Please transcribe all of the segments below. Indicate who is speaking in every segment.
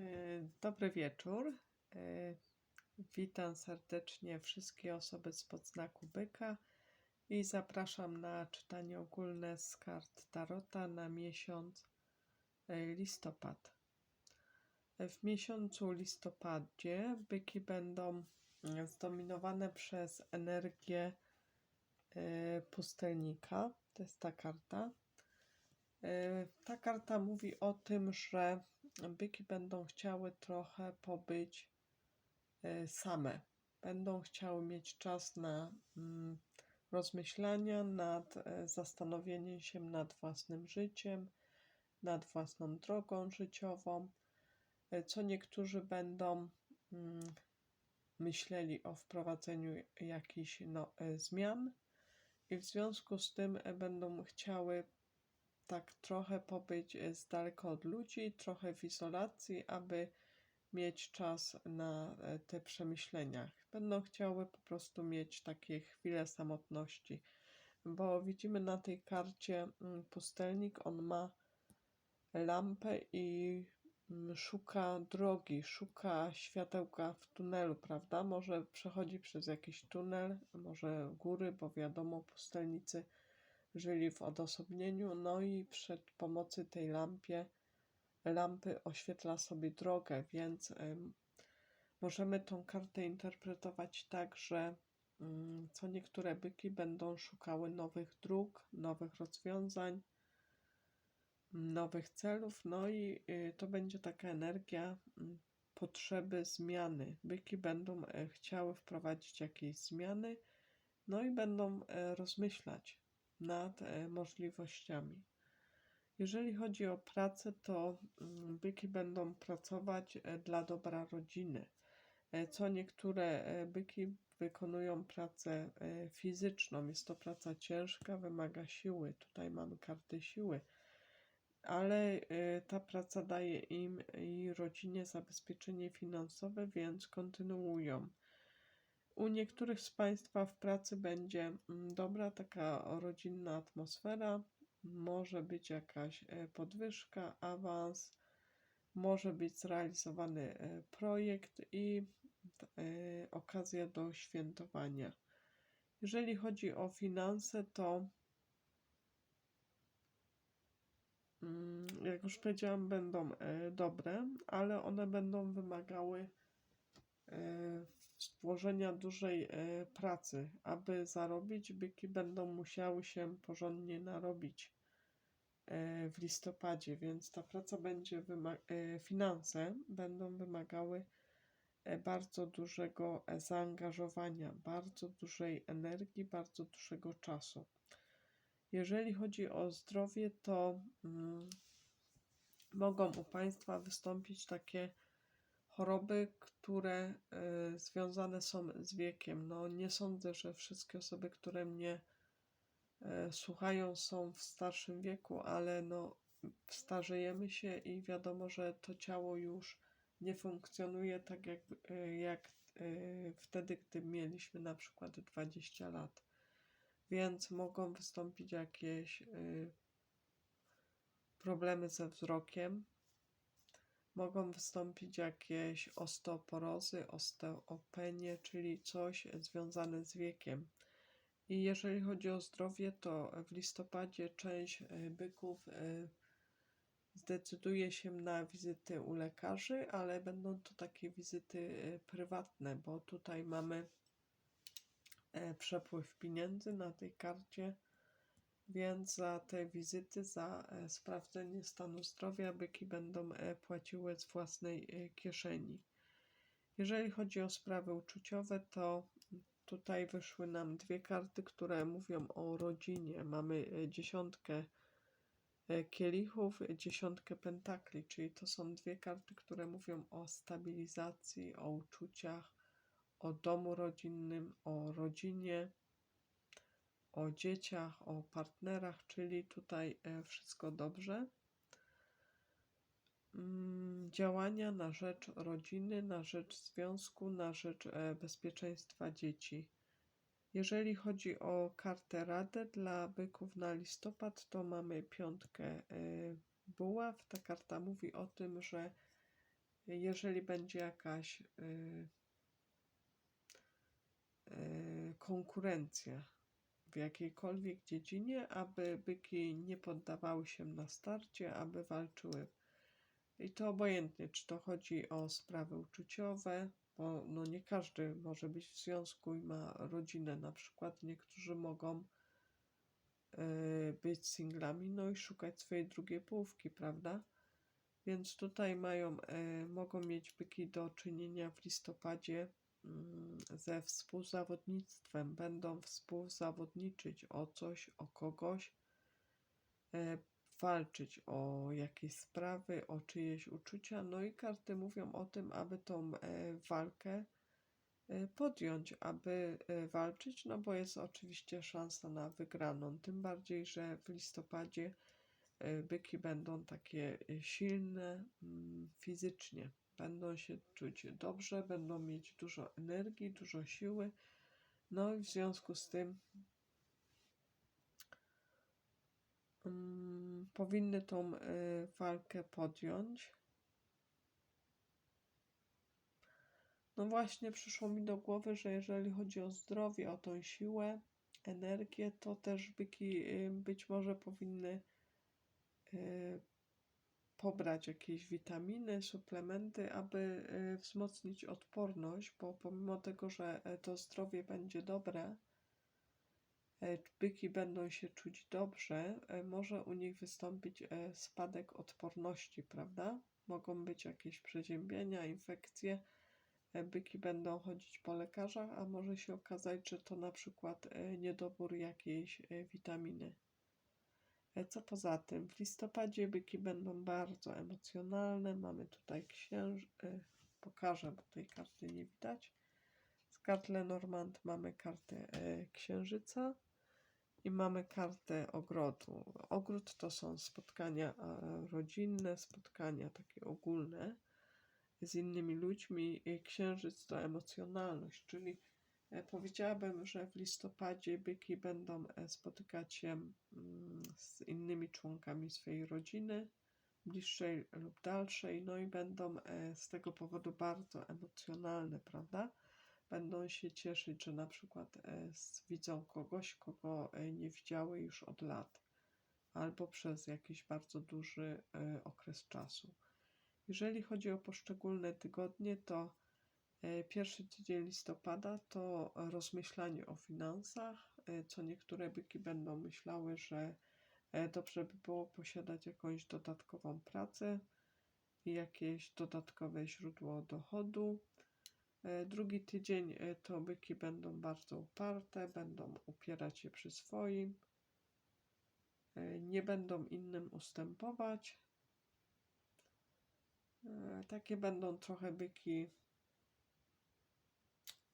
Speaker 1: E, Dobry wieczór. E, Witam serdecznie wszystkie osoby z podznaku byka i zapraszam na czytanie ogólne z kart Tarota na miesiąc e, listopad. W miesiącu listopadzie byki będą zdominowane przez energię pustelnika. To jest ta karta. Ta karta mówi o tym, że byki będą chciały trochę pobyć e, same. Będą chciały mieć czas na mm, rozmyślania, nad e, zastanowieniem się nad własnym życiem, nad własną drogą życiową. E, Co niektórzy będą mm, myśleli o wprowadzeniu jakichś no, zmian, i w związku z tym będą chciały tak trochę pobyć e, z daleka od ludzi, trochę w izolacji, aby mieć czas na e, te przemyślenia. Będą chciały po prostu mieć takie chwile samotności, bo widzimy na tej karcie mm, pustelnik, on ma lampę i mm, szuka drogi, szuka światełka w tunelu, prawda? Może przechodzi przez jakiś tunel, może góry, bo wiadomo, pustelnicy żyli w odosobnieniu, no i przed pomocy tej lampie, lampy oświetla sobie drogę, więc możemy tą kartę interpretować tak, że ym, co niektóre byki będą szukały nowych dróg, nowych rozwiązań, nowych celów, no i y, to będzie taka energia mm, potrzeby zmiany. Byki będą e, chciały wprowadzić jakieś zmiany, no i będą e, rozmyślać nad e, możliwościami. Jeżeli chodzi o pracę, to mm, byki będą pracować e, dla dobra rodziny. E, Co niektóre byki wykonują pracę fizyczną. Jest to praca ciężka, wymaga siły. Tutaj mamy kartę siły, ale ta praca daje im i rodzinie zabezpieczenie finansowe, więc kontynuują. U niektórych z Państwa w pracy będzie mm, dobra taka rodzinna atmosfera, może być jakaś e, podwyżka, awans, może być zrealizowany e, projekt i e, okazja do świętowania. Jeżeli chodzi o finanse, to mm, jak już powiedziałam, będą dobre, ale one będą wymagały włożenia dużej e, pracy. Aby zarobić, byki będą musiały się porządnie narobić e, w listopadzie, więc ta praca będzie e, finanse będą wymagały bardzo dużego zaangażowania, bardzo dużej energii, bardzo dużego czasu. Jeżeli chodzi o zdrowie, to mm, mogą u Państwa wystąpić takie choroby, które y, związane są z wiekiem. No, nie sądzę, że wszystkie osoby, które mnie y, słuchają, są w starszym wieku, ale no, starzejemy się i wiadomo, że to ciało już nie funkcjonuje tak jak, y, jak wtedy, gdy mieliśmy na przykład 20 lat. Więc mogą wystąpić jakieś problemy ze wzrokiem, mogą wystąpić jakieś osteoporozy, osteopenie, czyli coś związane z wiekiem. I jeżeli chodzi o zdrowie, to w listopadzie część e, byków e, zdecyduje się na wizyty u lekarzy, ale będą to takie wizyty e, prywatne, bo tutaj mamy przepływ pieniędzy na tej karcie. Więc za te wizyty, za e, sprawdzenie stanu zdrowia byki będą e, płaciły z własnej e, kieszeni. Jeżeli chodzi o sprawy uczuciowe, to tutaj wyszły nam dwie karty, które mówią o rodzinie. Mamy dziesiątkę kielichów, dziesiątkę pentakli, czyli to są dwie karty, które mówią o stabilizacji, o uczuciach, o domu rodzinnym, o rodzinie o dzieciach, o partnerach, czyli tutaj e, wszystko dobrze. Mm, Działania na rzecz rodziny, na rzecz związku, na rzecz e, bezpieczeństwa dzieci. Jeżeli chodzi o kartę Radę dla byków na listopad, to mamy piątkę e, buław. Ta karta mówi o tym, że jeżeli będzie jakaś konkurencja w jakiejkolwiek dziedzinie, aby byki nie poddawały się na starcie, aby walczyły. I to obojętnie, czy to chodzi o sprawy uczuciowe, bo no nie każdy może być w związku i ma rodzinę na przykład. Niektórzy mogą y, być singlami, no i szukać swojej drugiej połówki, prawda? Więc tutaj mają, y, mogą mieć byki do czynienia w listopadzie ze współzawodnictwem, będą współzawodniczyć o coś, o kogoś, e, walczyć o jakieś sprawy, o czyjeś uczucia. No i karty mówią o tym, aby tą e, walkę e, podjąć, aby walczyć, no bo jest oczywiście szansa na wygraną. Tym bardziej, że w listopadzie byki będą takie silne mm, fizycznie będą się czuć dobrze, będą mieć dużo energii, dużo siły. No i w związku z tym um, powinny tą y, walkę podjąć. No właśnie przyszło mi do głowy, że jeżeli chodzi o zdrowie, o tą siłę, energię, to też byki y, być może powinny y, pobrać jakieś witaminy, suplementy, aby y, wzmocnić odporność, bo pomimo tego, że e, to zdrowie będzie dobre, e, byki będą się czuć dobrze, e, może u nich wystąpić spadek odporności, prawda? Mogą być jakieś przeziębienia, infekcje. Byki będą chodzić po lekarzach, a może się okazać, że to na przykład niedobór jakiejś witaminy. E, co poza tym, w listopadzie byki będą bardzo emocjonalne. Mamy tutaj księż... E, pokażę, bo tej karty nie widać. Z kart Lenormand mamy kartę e, księżyca i mamy kartę ogrodu. Ogród to są spotkania rodzinne, spotkania takie ogólne z innymi ludźmi. Księżyc to emocjonalność, czyli powiedziałabym, że w listopadzie byki będą e, spotykać się mm, z innymi członkami swojej rodziny, bliższej lub dalszej, no i będą e, z tego powodu bardzo emocjonalne, prawda? Będą się cieszyć, że na przykład widzą kogoś, kogo nie widziały już od lat, albo przez jakiś bardzo duży okres czasu. Jeżeli chodzi o poszczególne tygodnie, to E, pierwszy tydzień listopada to rozmyślanie o finansach, e, co niektóre byki będą myślały, że e, dobrze by było posiadać jakąś dodatkową pracę i jakieś dodatkowe źródło dochodu. Drugi tydzień to byki będą bardzo uparte, będą upierać się przy swoim, nie będą innym ustępować. Takie będą trochę byki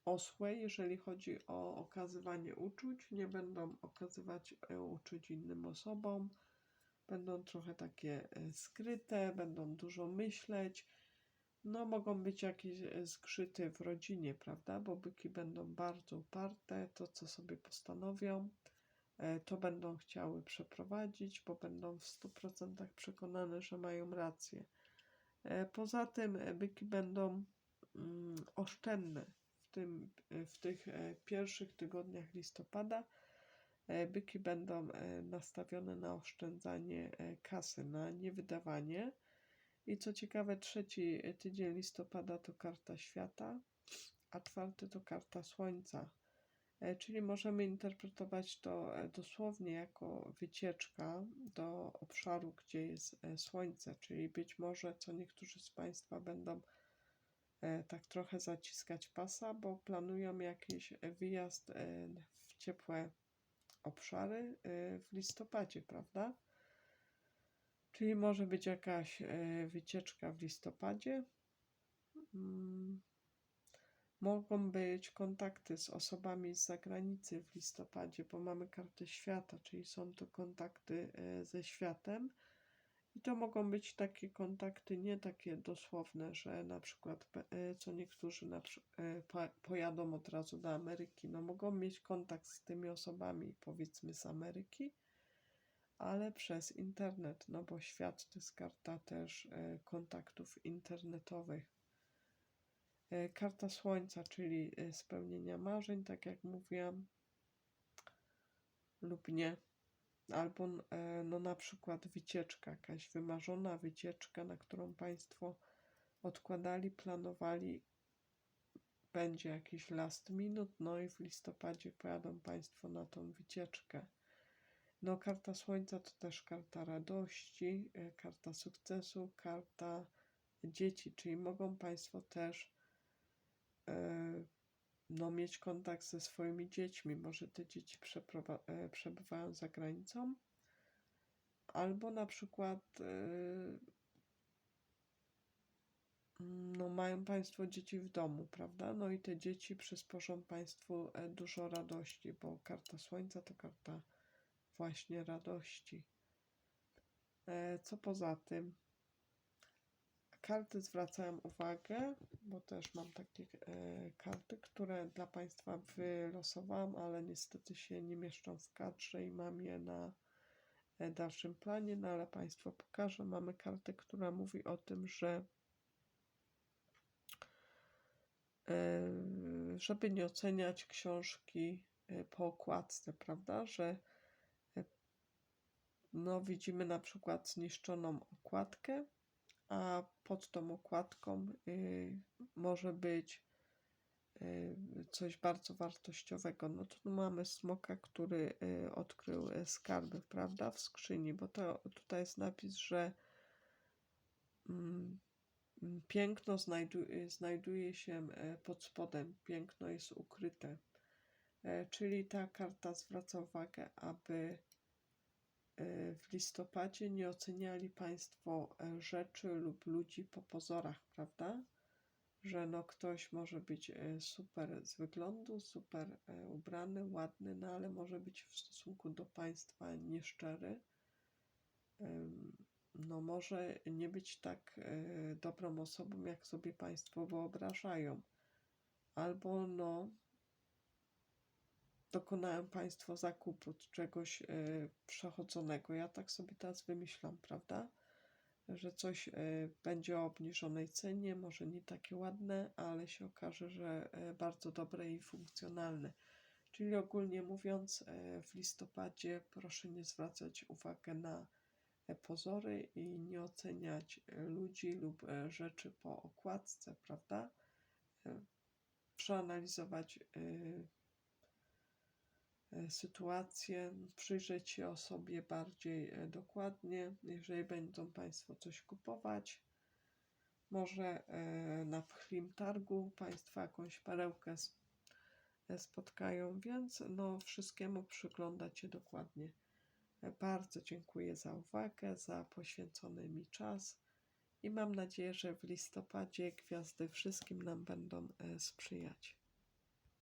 Speaker 1: osłe, jeżeli chodzi o okazywanie uczuć. Nie będą okazywać e, uczuć innym osobom. Będą trochę takie e, skryte, będą dużo myśleć. No, mogą być jakieś e, zgrzyty w rodzinie, prawda? Bo byki będą bardzo uparte, to co sobie postanowią, to będą chciały przeprowadzić, bo będą w 100% przekonane, że mają rację. Poza tym byki będą mm, oszczędne tym, e, w tych e, pierwszych tygodniach listopada e, byki będą nastawione na oszczędzanie kasy, na niewydawanie. I co ciekawe, trzeci tydzień listopada to karta świata, a czwarty to karta słońca. Czyli możemy interpretować to dosłownie jako wycieczka do obszaru, gdzie jest słońce, czyli być może co niektórzy z Państwa będą tak trochę zaciskać pasa, bo planują jakiś wyjazd e, w ciepłe obszary e, w listopadzie, prawda? Czyli może być jakaś wycieczka w listopadzie. Mm. Mogą być kontakty z osobami z zagranicy w listopadzie, bo mamy kartę świata, czyli są to kontakty ze światem. I to mogą być takie kontakty nie takie dosłowne, że na przykład e, co niektórzy na, e, pojadą od razu do Ameryki. No mogą mieć kontakt z tymi osobami, powiedzmy z Ameryki, ale przez internet, no bo świat to jest karta też e, kontaktów internetowych. Karta Słońca, czyli spełnienia marzeń, tak jak mówiłam, lub nie. Albo e, no na przykład wycieczka, jakaś wymarzona wycieczka, na którą Państwo odkładali, planowali. Będzie jakiś last minute, no i w listopadzie pojadą Państwo na tą wycieczkę. No, karta Słońca to też karta radości, e, karta sukcesu, karta dzieci, czyli mogą Państwo też e, no, mieć kontakt ze swoimi dziećmi. Może te dzieci e, przebywają za granicą, albo na przykład e, no, mają Państwo dzieci w domu, prawda? No i te dzieci przysporzą Państwu e, dużo radości, bo karta Słońca to karta właśnie radości. Co poza tym? Karty zwracają uwagę, bo też mam takie e, karty, które dla Państwa wylosowałam, ale niestety się nie mieszczą w kadrze i mam je na e, dalszym planie, no ale Państwu pokażę. Mamy kartę, która mówi o tym, że e, żeby nie oceniać książki po okładce, prawda, że no widzimy na przykład zniszczoną okładkę, a pod tą okładką y, może być y, coś bardzo wartościowego. No tu mamy smoka, który y, odkrył y, skarby, prawda, w skrzyni, bo to tutaj jest napis, że mm, mm, piękno znajdu, y, znajduje się e, pod spodem, piękno jest ukryte. Czyli ta karta zwraca uwagę, aby w listopadzie nie oceniali Państwo e, rzeczy lub ludzi po pozorach, prawda? Że no ktoś może być e, super z wyglądu, super e, ubrany, ładny, no ale może być w stosunku do Państwa nieszczery. No może nie być tak dobrą osobą, jak sobie Państwo wyobrażają. Albo no dokonają Państwo zakupu czegoś e, przechodzonego. Ja tak sobie teraz wymyślam, prawda? Że coś e, będzie o obniżonej cenie, może nie takie ładne, ale się okaże, że e, bardzo dobre i funkcjonalne. Czyli ogólnie mówiąc, w listopadzie proszę nie zwracać uwagi na pozory i nie oceniać ludzi lub rzeczy po okładce, prawda? Przeanalizować sytuację, przyjrzeć się osobie bardziej e, dokładnie. Jeżeli będą Państwo coś kupować, może e, na pchlim targu Państwo jakąś perełkę e, spotkają, więc no wszystkiemu przyglądać się dokładnie. E, Bardzo dziękuję za uwagę, za poświęcony mi czas i mam nadzieję, że w listopadzie gwiazdy wszystkim nam będą e, sprzyjać.